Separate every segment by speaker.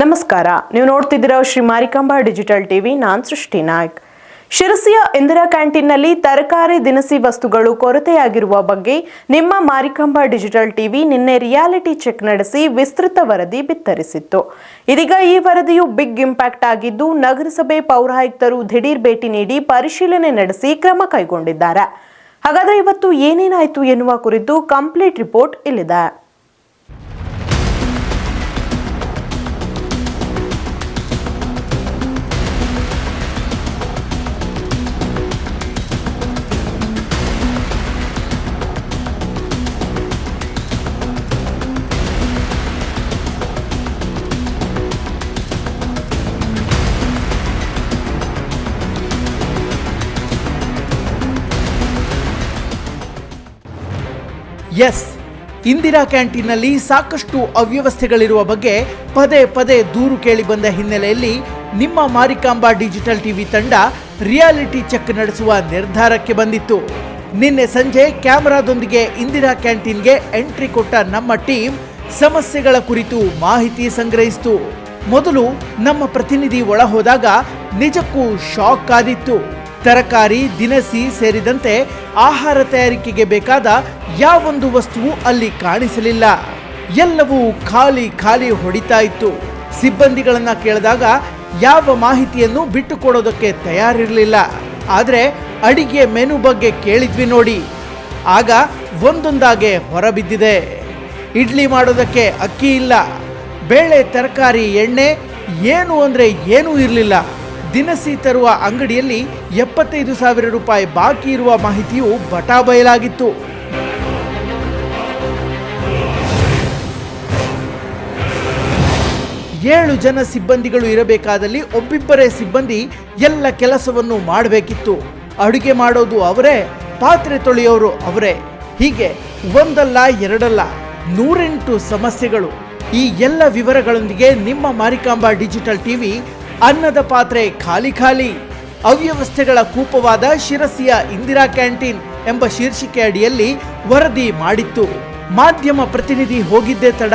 Speaker 1: ನಮಸ್ಕಾರ. ನೀವು ನೋಡ್ತಿದ್ದೀರಾ ಶ್ರೀ ಮಾರಿಕಾಂಬಾ ಡಿಜಿಟಲ್ ಟಿವಿ. ನಾನ್ ಸೃಷ್ಟಿ ನಾಯ್ಕ್. ಶಿರಸಿಯ ಇಂದಿರಾ ಕ್ಯಾಂಟೀನ್ನಲ್ಲಿ ತರಕಾರಿ ದಿನಸಿ ವಸ್ತುಗಳು ಕೊರತೆಯಾಗಿರುವ ಬಗ್ಗೆ ನಿಮ್ಮ ಮಾರಿಕಾಂಬಾ ಡಿಜಿಟಲ್ ಟಿವಿ ನಿನ್ನೆ ರಿಯಾಲಿಟಿ ಚೆಕ್ ನಡೆಸಿ ವಿಸ್ತೃತ ವರದಿ ಬಿತ್ತರಿಸಿತ್ತು. ಇದೀಗ ಈ ವರದಿಯು ಬಿಗ್ ಇಂಪ್ಯಾಕ್ಟ್ ಆಗಿದ್ದು, ನಗರಸಭೆ ಪೌರಾಯುಕ್ತರು ದಿಢೀರ್ ಭೇಟಿ ನೀಡಿ ಪರಿಶೀಲನೆ ನಡೆಸಿ ಕ್ರಮ ಕೈಗೊಂಡಿದ್ದಾರೆ. ಹಾಗಾದರೆ ಇವತ್ತು ಏನೇನಾಯಿತು ಎನ್ನುವ ಕುರಿತು ಕಂಪ್ಲೀಟ್ ರಿಪೋರ್ಟ್ ಇಲ್ಲಿದೆ.
Speaker 2: ಎಸ್. ಇಂದಿರಾ ಕ್ಯಾಂಟೀನ್ನಲ್ಲಿ ಸಾಕಷ್ಟು ಅವ್ಯವಸ್ಥೆಗಳಿರುವ ಬಗ್ಗೆ ಪದೇ ಪದೇ ದೂರು ಕೇಳಿ ಬಂದ ಹಿನ್ನೆಲೆಯಲ್ಲಿ ನಿಮ್ಮ ಮಾರಿಕಾಂಬಾ ಡಿಜಿಟಲ್ ಟಿವಿ ತಂಡ ರಿಯಾಲಿಟಿ ಚೆಕ್ ನಡೆಸುವ ನಿರ್ಧಾರಕ್ಕೆ ಬಂದಿತ್ತು. ನಿನ್ನೆ ಸಂಜೆ ಕ್ಯಾಮರಾದೊಂದಿಗೆ ಇಂದಿರಾ ಕ್ಯಾಂಟೀನ್ಗೆ ಎಂಟ್ರಿ ಕೊಟ್ಟ ನಮ್ಮ ಟೀಮ್ ಸಮಸ್ಯೆಗಳ ಕುರಿತು ಮಾಹಿತಿ ಸಂಗ್ರಹಿಸಿತು. ಮೊದಲು ನಮ್ಮ ಪ್ರತಿನಿಧಿ ಒಳಹೋದಾಗ ನಿಜಕ್ಕೂ ಶಾಕ್ ಆದಿತ್ತು. ತರಕಾರಿ, ದಿನಸಿ ಸೇರಿದಂತೆ ಆಹಾರ ತಯಾರಿಕೆಗೆ ಬೇಕಾದ ಯಾವೊಂದು ವಸ್ತುವು ಅಲ್ಲಿ ಕಾಣಿಸಲಿಲ್ಲ. ಎಲ್ಲವೂ ಖಾಲಿ ಖಾಲಿ ಹೊಡಿತಾ ಇತ್ತು. ಸಿಬ್ಬಂದಿಗಳನ್ನ ಕೇಳಿದಾಗ ಯಾವ ಮಾಹಿತಿಯನ್ನು ಬಿಟ್ಟುಕೊಡೋದಕ್ಕೆ ತಯಾರಿರಲಿಲ್ಲ. ಆದರೆ ಅಡಿಗೆ ಮೆನು ಬಗ್ಗೆ ಕೇಳಿದ್ವಿ ನೋಡಿ. ಆಗ ಒಂದೊಂದಾಗೆ ಹೊರಬಿದ್ದಿದೆ. ಇಡ್ಲಿ ಮಾಡೋದಕ್ಕೆ ಅಕ್ಕಿ ಇಲ್ಲ. ಬೇಳೆ, ತರಕಾರಿ, ಎಣ್ಣೆ ಏನು ಅಂದರೆ ಏನೂ ಇರಲಿಲ್ಲ. ದಿನಸಿ ತರುವ ಅಂಗಡಿಯಲ್ಲಿ ಎಪ್ಪತ್ತೈದು ಸಾವಿರ ರೂಪಾಯಿ ಬಾಕಿ ಇರುವ ಮಾಹಿತಿಯು ಬಟಾ ಬಯಲಾಗಿತ್ತು. ಏಳು ಜನ ಸಿಬ್ಬಂದಿಗಳು ಇರಬೇಕಾದಲ್ಲಿ ಒಬ್ಬಿಬ್ಬರೇ ಸಿಬ್ಬಂದಿ ಎಲ್ಲ ಕೆಲಸವನ್ನು ಮಾಡಬೇಕಿತ್ತು. ಅಡುಗೆ ಮಾಡೋದು ಅವರೇ, ಪಾತ್ರೆ ತೊಳೆಯೋರು ಅವರೇ. ಹೀಗೆ ಒಂದಲ್ಲ, ಎರಡಲ್ಲ, ನೂರೆಂಟು ಸಮಸ್ಯೆಗಳು. ಈ ಎಲ್ಲ ವಿವರಗಳೊಂದಿಗೆ ನಿಮ್ಮ ಮಾರಿಕಾಂಬಾ ಡಿಜಿಟಲ್ ಟಿವಿ ಅನ್ನದ ಪಾತ್ರೆ ಖಾಲಿ ಖಾಲಿ. ಅವ್ಯವಸ್ಥೆಗಳ ಕೂಪವಾದ ಶಿರಸಿಯ ಇಂದಿರಾ ಕ್ಯಾಂಟೀನ್ ಎಂಬ ಶೀರ್ಷಿಕೆ ಅಡಿಯಲ್ಲಿ ವರದಿ ಮಾಡಿತ್ತು. ಮಾಧ್ಯಮ ಪ್ರತಿನಿಧಿ ಹೋಗಿದ್ದೇ ತಡ.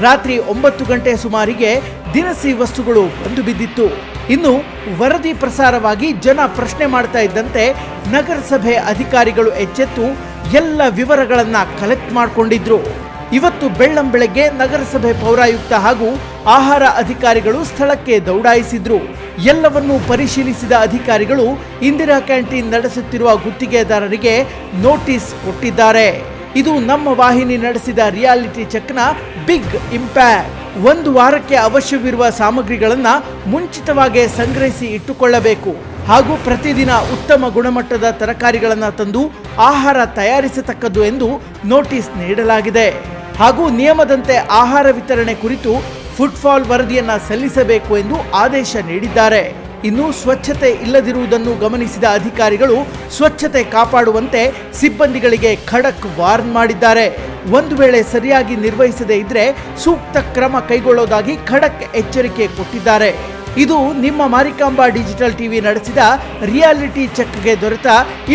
Speaker 2: ರಾತ್ರಿ ಒಂಬತ್ತು ಗಂಟೆ ಸುಮಾರಿಗೆ ದಿನಸಿ ವಸ್ತುಗಳು ಬಂದು ಬಿದ್ದಿತ್ತು. ಇನ್ನು ವರದಿ ಪ್ರಸಾರವಾಗಿ ಜನ ಪ್ರಶ್ನೆ ಮಾಡ್ತಾ ಇದ್ದಂತೆ ನಗರಸಭೆ ಅಧಿಕಾರಿಗಳು ಎಚ್ಚೆತ್ತು ಎಲ್ಲ ವಿವರಗಳನ್ನು ಕಲೆಕ್ಟ್ ಮಾಡಿಕೊಂಡಿದ್ರು. ಇವತ್ತು ಬೆಳ್ಳಂ ಬೆಳಗ್ಗೆ ನಗರಸಭೆ ಪೌರಾಯುಕ್ತ ಹಾಗೂ ಆಹಾರ ಅಧಿಕಾರಿಗಳು ಸ್ಥಳಕ್ಕೆ ದೌಡಾಯಿಸಿದ್ರು. ಎಲ್ಲವನ್ನೂ ಪರಿಶೀಲಿಸಿದ ಅಧಿಕಾರಿಗಳು ಇಂದಿರಾ ಕ್ಯಾಂಟೀನ್ ನಡೆಸುತ್ತಿರುವ ಗುತ್ತಿಗೆದಾರರಿಗೆ ನೋಟಿಸ್ ಕೊಟ್ಟಿದ್ದಾರೆ. ಇದು ನಮ್ಮ ವಾಹಿನಿ ನಡೆಸಿದ ರಿಯಾಲಿಟಿ ಚೆಕ್ನ ಬಿಗ್ ಇಂಪ್ಯಾಕ್ಟ್. ಒಂದು ವಾರಕ್ಕೆ ಅವಶ್ಯವಿರುವ ಸಾಮಗ್ರಿಗಳನ್ನ ಮುಂಚಿತವಾಗಿ ಸಂಗ್ರಹಿಸಿ ಇಟ್ಟುಕೊಳ್ಳಬೇಕು. ಹಾಗೂ ಪ್ರತಿದಿನ ಉತ್ತಮ ಗುಣಮಟ್ಟದ ತರಕಾರಿಗಳನ್ನು ತಂದು ಆಹಾರ ತಯಾರಿಸತಕ್ಕದ್ದು ಎಂದು ನೋಟಿಸ್ ನೀಡಲಾಗಿದೆ. ಹಾಗೂ ನಿಯಮದಂತೆ ಆಹಾರ ವಿತರಣೆ ಕುರಿತು ಫುಟ್ಫಾಲ್ ವರದಿಯನ್ನ ಸಲ್ಲಿಸಬೇಕು ಎಂದು ಆದೇಶ ನೀಡಿದ್ದಾರೆ. ಇನ್ನು ಸ್ವಚ್ಛತೆ ಇಲ್ಲದಿರುವುದನ್ನು ಗಮನಿಸಿದ ಅಧಿಕಾರಿಗಳು ಸ್ವಚ್ಛತೆ ಕಾಪಾಡುವಂತೆ ಸಿಬ್ಬಂದಿಗಳಿಗೆ ಖಡಕ್ ವಾರ್ನ್ ಮಾಡಿದ್ದಾರೆ. ಒಂದು ವೇಳೆ ಸರಿಯಾಗಿ ನಿರ್ವಹಿಸದೇ ಇದ್ರೆ ಸೂಕ್ತ ಕ್ರಮ ಕೈಗೊಳ್ಳೋದಾಗಿ ಖಡಕ್ ಎಚ್ಚರಿಕೆ ಕೊಟ್ಟಿದ್ದಾರೆ. ಇದು ನಿಮ್ಮ ಮಾರಿಕಾಂಬಾ ಡಿಜಿಟಲ್ ಟಿವಿ ನಡೆಸಿದ ರಿಯಾಲಿಟಿ ಚೆಕ್ಗೆ ದೊರೆತ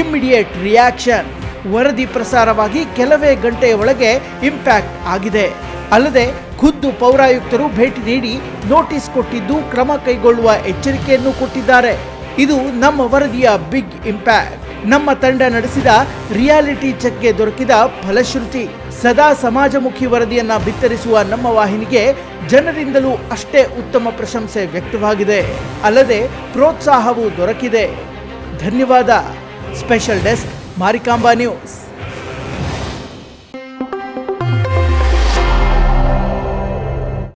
Speaker 2: ಇಮ್ಮಿಡಿಯೇಟ್ ರಿಯಾಕ್ಷನ್. ವರದಿ ಪ್ರಸಾರವಾಗಿ ಕೆಲವೇ ಗಂಟೆಯ ಒಳಗೆ ಇಂಪ್ಯಾಕ್ಟ್ ಆಗಿದೆ. ಅಲ್ಲದೆ ಖುದ್ದು ಪೌರಾಯುಕ್ತರು ಭೇಟಿ ನೀಡಿ ನೋಟಿಸ್ ಕೊಟ್ಟಿದ್ದು ಕ್ರಮ ಕೈಗೊಳ್ಳುವ ಎಚ್ಚರಿಕೆಯನ್ನು ಕೊಟ್ಟಿದ್ದಾರೆ. ಇದು ನಮ್ಮ ವರದಿಯ ಬಿಗ್ ಇಂಪ್ಯಾಕ್ಟ್. ನಮ್ಮ ತಂಡ ನಡೆಸಿದ ರಿಯಾಲಿಟಿ ಚೆಕ್ಗೆ ದೊರಕಿದ ಫಲಶ್ರುತಿ. ಸದಾ ಸಮಾಜಮುಖಿ ವರದಿಯನ್ನ ಬಿತ್ತರಿಸುವ ನಮ್ಮ ವಾಹಿನಿಗೆ ಜನರಿಂದಲೂ ಅಷ್ಟೇ ಉತ್ತಮ ಪ್ರಶಂಸೆ ವ್ಯಕ್ತವಾಗಿದೆ. ಅಲ್ಲದೆ ಪ್ರೋತ್ಸಾಹವೂ ದೊರಕಿದೆ. ಧನ್ಯವಾದ. Special desk Marikamba news